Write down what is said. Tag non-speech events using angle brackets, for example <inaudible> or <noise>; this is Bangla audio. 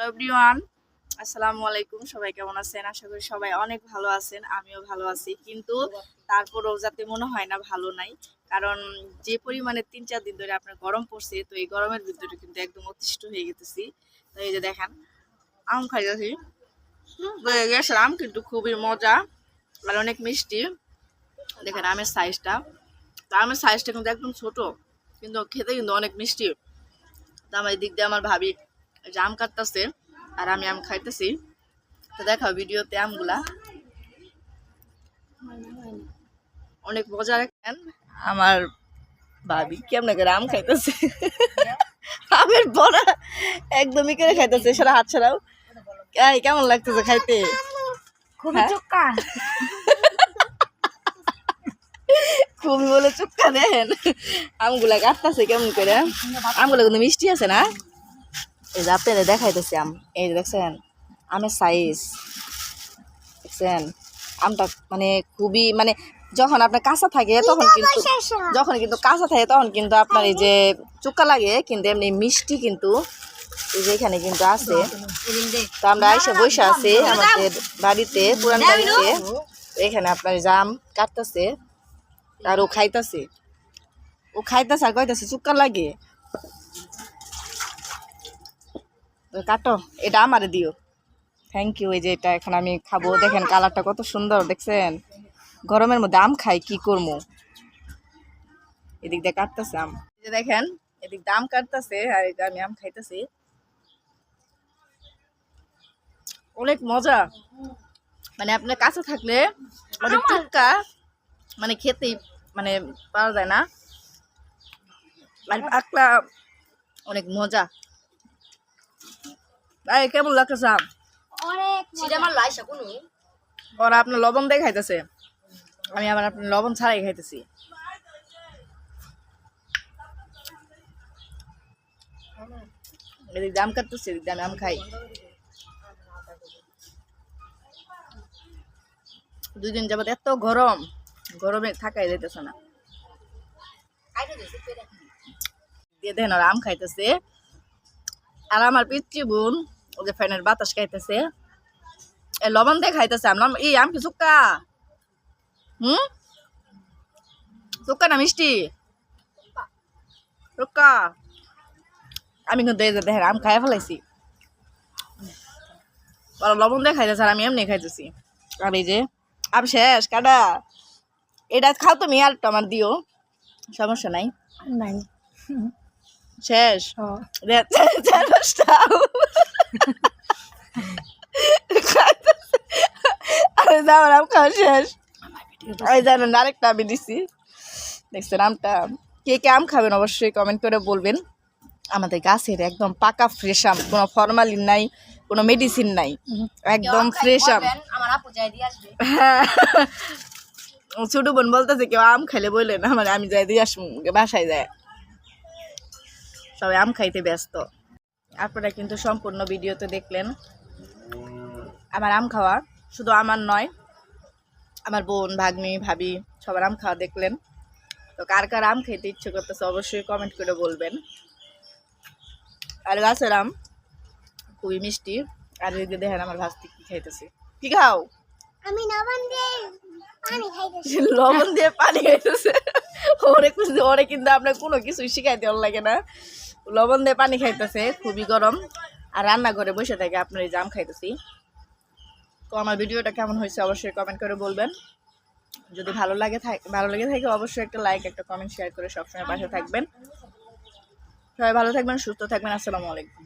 হ্যালো এভরিওয়ান, আসসালামু আলাইকুম। সবাই কেমন আছেন? আশা করি সবাই অনেক ভালো আছেন, আমিও ভালো আছি। কিন্তু তারপরেও যাতে মনে হয় না ভালো নাই, কারণ যে পরিমাণে তিন চার দিন ধরে আপনার গরম পড়ছে, তো এই গরমের ভিতরে কিন্তু একদম অতিষ্ঠ হয়ে গেতেছি। তো এই যে দেখেন, আম খাইতেছি। আম, কিন্তু খুবই মজা আর অনেক মিষ্টি। দেখেন আমের সাইজটা তো আমের সাইজটা কিন্তু একদম ছোট, কিন্তু খেতে কিন্তু অনেক মিষ্টি। তো আমার দিক দিয়ে আমার ভাবি যে আম কাটতেছে আর আমি আম খাইতেছি। তো দেখাও ভিডিওতে আমগুলা। অনেক মজা রাখেন আমার ভাবি কেমন করে আম খাইতেছে? আমের বড়া একদমই করে খাইতেছে সারা হাত ছাড়াও। এই কেমন লাগতেছে খাইতে? খুবই হ্যাঁ? চোক্কা খুবই বলে চুক্কা দেন। আমগুলা কাটতেছে কেমন করে? আমগুলা কিন্তু মিষ্টি আছে না? এই যে আপনারা দেখাইতেছি আম। এই যে দেখছেন আমের সাইজ দেখছেন আমটা মানে খুবই মানে যখন আপনার কাঁচা থাকে তখন কিন্তু যখন কিন্তু কাঁচা থাকে তখন কিন্তু আপনার এই যে চুক্কা লাগে কিন্তু এমনি মিষ্টি কিন্তু এই যে এখানে কিন্তু আছে। তো আমরা এসে বসে আছি আমাদের বাড়িতে পুরান বাড়িতে। এখানে আপনার জাম কাটতেছে আর ও খাইতেছে। ও খাইতেছে আর কইতাছে চুক্কা লাগে। কাটো এটা আমারে দিও। থ্যাংক ইউ এই যে এটা এখন আমি খাব। দেখেন কালারটা কত সুন্দর দেখছেন? গরমের মধ্যে আম খাই কি করব এদিক দিয়ে কাটতেছে আম। এই যে দেখেন এদিক দিয়ে আম কাটতেছে আর এটা আমি আম খাইতেছি। অনেক মজা। মানে আপনার কাছে থাকলে অনেক টুকা মানে খেতেই মানে পাওয়া যায় না। আর পাকলা অনেক মজা। এই কেমন লাগতেছে আম? অনেক সেটা আমার লাইসা কোনো ওরা আপনার লবণ দিয়ে খাইতেছে? আমি আবার আপনার লবণ ছাড়াই খাইতেছি। এদিক দাম কাটতেছে এদিক দিয়ে আম খাই। দুই দিন যাবত এত গরম গরমে থাকাই যাইতেছে না। দিয়ে দেখেন ওরা আম খাইতেছে। আর আমার পিতৃ বোন ও যে ফ্যানের বাতাস খাইতেছে, এ লবণ দিয়ে খাইতেছে আমরা এই আম কি চুক্কা হুম? চুক্কা না মিষ্টি? চুক্কা আমি কিন্তু এই যে আম খাইয়া ফেলাইছি। ওরা লবণ দিয়ে খাইতেছে, আর আমি এমনি খাইতেছি। আর এই যে, আম শেষ, কাটা। এটা খাও তুমি আর আমার দিও, সমস্যা নাই। নাই। শেষ আরে যাও আম খাওয়া শেষ এই জানেন আরেকটা আমি দিছি দেখছেন আমটা কে কে আম খাবেন অবশ্যই কমেন্ট করে বলবেন আমাদের গাছের একদম পাকা ফ্রেশ আম কোনো ফরমালিন নাই কোনো মেডিসিন নাই একদম ফ্রেশ আম আমার হ্যাঁ ছোট বোন বলতেছে কেউ আম খাইলে বললে না মানে আমি যাই দিয়ে আসব বাসায় যায় সবাই আম খাইতে ব্যস্ত। আপনারা কিন্তু সম্পূর্ণ ভিডিওতে দেখলেন আমার আম খাওয়া। শুধু আমার নয় আমার বোন ভাগ্নি ভাবি সবার আম খাওয়া দেখলেন। তো কার কার আম খেতে ইচ্ছে করতেছে অবশ্যই কমেন্ট করে বলবেন। আর গাছের আম খুবই মিষ্টি। আর যে দেখেন আমার ভাস্তি কি খাইতেছে। কি খাও? আমি নবন দিয়ে পানি খাইতেছি। <laughs> লবণ দিয়ে পানি খাইতেছে। ওরে কিছু ওরে কিন্তু আপনার কোনো কিছু শিখাইতে লাগে না। লবণ দিয়ে পানি খাইতেছে, খুবই গরম। আর রান্নাঘরে বসে থাকে আপনার এই জাম খাইতেছি। তো আমার ভিডিওটা কেমন হয়েছে অবশ্যই কমেন্ট করে বলবেন। যদি ভালো লাগে থাকে, ভালো লেগে থাকে অবশ্যই একটা লাইক একটা কমেন্ট শেয়ার করে সবসময় পাশে থাকবেন। সবাই ভালো থাকবেন, সুস্থ থাকবেন, আসসালামু আলাইকুম।